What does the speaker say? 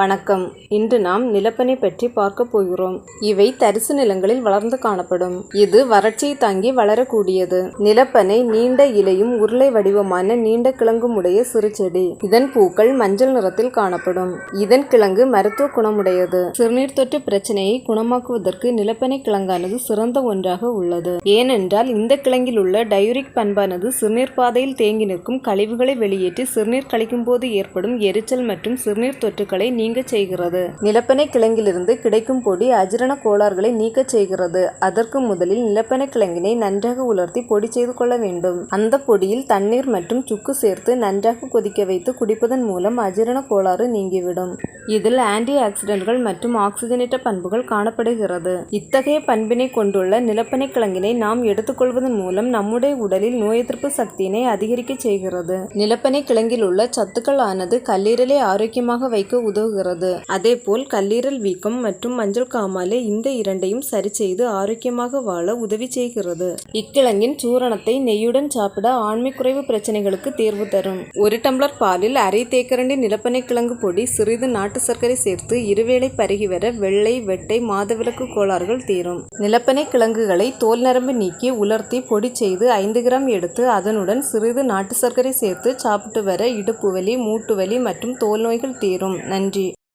வணக்கம். இன்று நாம் நிலப்பனை பற்றி பார்க்க போகிறோம். இவை தரிசு நிலங்களில் வளர்ந்து காணப்படும். இது வறட்சியை தாங்கி வளரக்கூடியது. நிலப்பனை நீண்ட இலையும் உருளை வடிவமான நீண்ட கிழங்கும் உடைய சிறு செடி இதன் பூக்கள் மஞ்சள் நிறத்தில் காணப்படும். இதன் கிழங்கு மருத்துவ குணமுடையது. சிறுநீர் தொற்று பிரச்சனையை குணமாக்குவதற்கு நிலப்பனை கிழங்கானது சிறந்த ஒன்றாக உள்ளது. ஏனென்றால் இந்த கிழங்கில் உள்ள டயூரிக் பண்பானது சிறுநீர் பாதையில் தேங்கி நிற்கும் கழிவுகளை வெளியேற்றி சிறுநீர் கழிக்கும் போது ஏற்படும் எரிச்சல் மற்றும் சிறுநீர் தொற்றுகளை நீங்க செய்கிறது. நிலப்பனை கிழங்கிலிருந்து கிடைக்கும் பொடி அஜீரண கோளாறுகளை நீக்க செய்கிறது. அதற்கு முதலில் நிலப்பனை கிழங்கினை நன்றாக உலர்த்தி பொடி செய்து கொள்ள வேண்டும். அந்த பொடியில் தண்ணீர் மற்றும் சுக்கு சேர்த்து நன்றாக கொதிக்க வைத்து குடிப்பதன் மூலம் அஜீரண கோளாறு நீங்கிவிடும். இதில் ஆன்டி ஆக்சிடென்ட்கள் மற்றும் ஆக்சிஜனேற்ற பண்புகள் காணப்படுகிறது. இத்தகைய பண்பினை கொண்டுள்ள நிலப்பனை கிழங்கினை நாம் எடுத்துக்கொள்வதன் மூலம் நம்முடைய உடலில் நோய் எதிர்ப்பு சக்தியினை அதிகரிக்க செய்கிறது. நிலப்பனை கிழங்கில் உள்ள சத்துக்கள் ஆனது கல்லீரலை ஆரோக்கியமாக வைக்க உதவுகிறது. அதேபோல் கல்லீரல் வீக்கம் மற்றும் மஞ்சள் காமாலை இந்த இரண்டையும் சரி செய்து ஆரோக்கியமாக வாழ உதவி செய்கிறது. இக்கிழங்கின் சூரணத்தை நெய்யுடன் சாப்பிட ஆண்மை குறைவு பிரச்சனைகளுக்கு தீர்வு தரும். ஒரு டம்ளர் பாலில் அரை தேக்கரண்டி நிலப்பனை கிழங்கு பொடி சிறிது நாட்டு சர்க்கரை சேர்த்து இருவேளை பருகி வர வெள்ளை வெட்டை மாதவிலக்கு கோளாறுகள் தீரும். நிலப்பனை கிழங்குகளை தோல் நரம்பு நீக்கி உலர்த்தி பொடி செய்து ஐந்து கிராம் எடுத்து அதனுடன் சிறிது நாட்டு சர்க்கரை சேர்த்து சாப்பிட்டு வர இடுப்பு வலி மூட்டு வலி மற்றும் தோல் நோய்கள் தீரும். நன்றி.